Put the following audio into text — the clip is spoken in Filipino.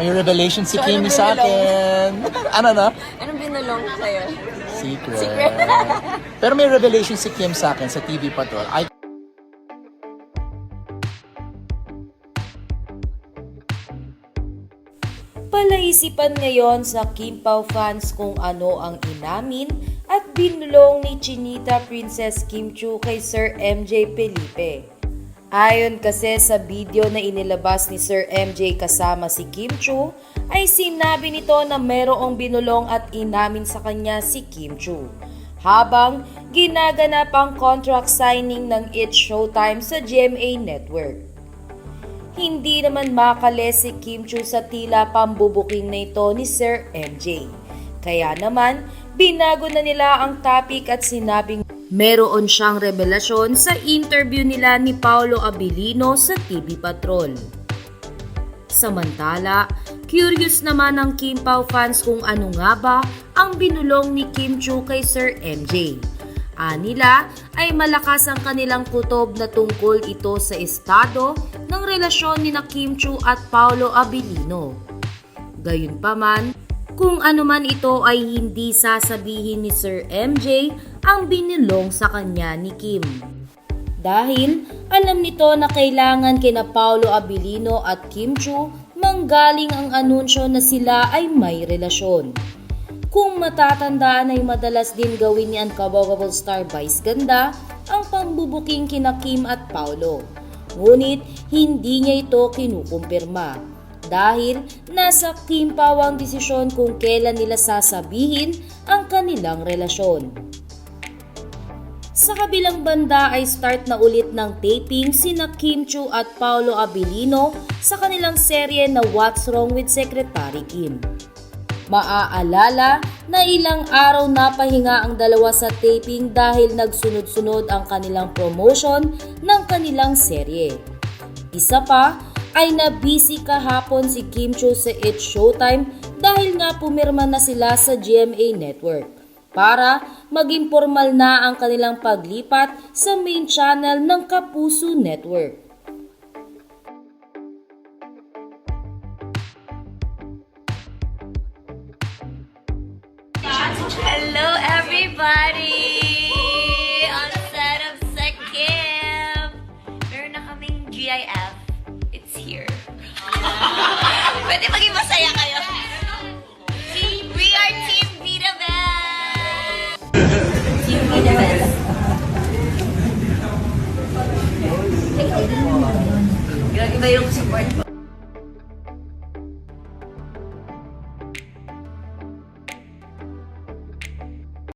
May revelation si So, Kim anong sa akin. ano na? Anong binulong sa'yo? Secret. Secret. Pero may revelation si Kim sa akin sa TV Patrol. I Palaisipan ngayon sa Kim Pao fans kung ano ang inamin at binulong ni Chinita Princess Kim Chu kay Sir MJ Felipe. Ayon kasi sa video na inilabas ni Sir MJ kasama si Kim Chu, ay sinabi nito na merong binulong at inamin sa kanya si Kim Chu. Habang ginaganap ang contract signing ng It's Showtime sa GMA Network. Hindi naman makale si Kim Chu sa tila pambubuking na ito ni Sir MJ. Kaya naman, binago na nila ang topic at sinabing meron siyang revelasyon sa interview nila ni Paolo Abilino sa TV Patrol. Samantala, curious naman ang Kim Pao fans kung ano nga ba ang binulong ni Kim Chu kay Sir MJ. Anila ay malakas ang kanilang kutob na tungkol ito sa estado ng relasyon ni na Kim Chu at Paolo Abilino. Gayunpaman, kung ano man ito ay hindi sasabihin ni Sir MJ ang binilong sa kanya ni Kim. Dahil alam nito na kailangan kina Paolo Abilino at Kim Chu manggaling ang anunsyo na sila ay may relasyon. Kung matatandaan ay madalas din gawin ni Uncoverable Star Vice Ganda ang pambubuking kina Kim at Paolo. Ngunit hindi niya ito kinukumpirma dahil nasa Kim Pao ang desisyon kung kailan nila sasabihin ang kanilang relasyon. Sa kabilang banda ay start na ulit ng taping sina Kim Chu at Paolo Abilino sa kanilang serye na What's Wrong with Secretary Kim. Maaalala na ilang araw na pahinga ang dalawa sa taping dahil nagsunod-sunod ang kanilang promotion ng kanilang serye. Isa pa ay na-busy kahapon si Kim Chu sa It's Showtime dahil nga pumirma na sila sa GMA Network para maging formal na ang kanilang paglipat sa main channel ng Kapuso Network. Hello, everybody! it's here. Pwede maging masaya kayo. Team, we are Team Vita Bell! Team Vita Bell. Grabe yung support ko?